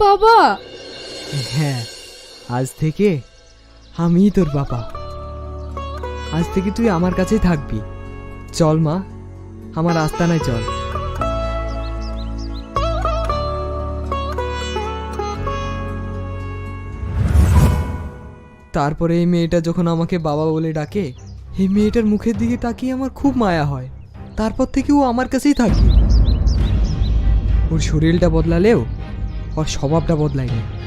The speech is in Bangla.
বাবা! হ্যাঁ আজ থেকে আমিই তোর বাবা। আজ থেকে তুই আমার কাছেই থাকবি। চল, মা। আমার আস্তানায় চল। তারপরে এই মেয়েটা যখন আমাকে বাবা বলে ডাকে, এই মেয়েটার মুখের দিকে তাকিয়ে আমার খুব মায়া হয়। তারপর থেকে ও আমার কাছেই থাকে। ওর শরীরটা বদলালেও, ওর স্বভাবটা বদলায় বদলায়নি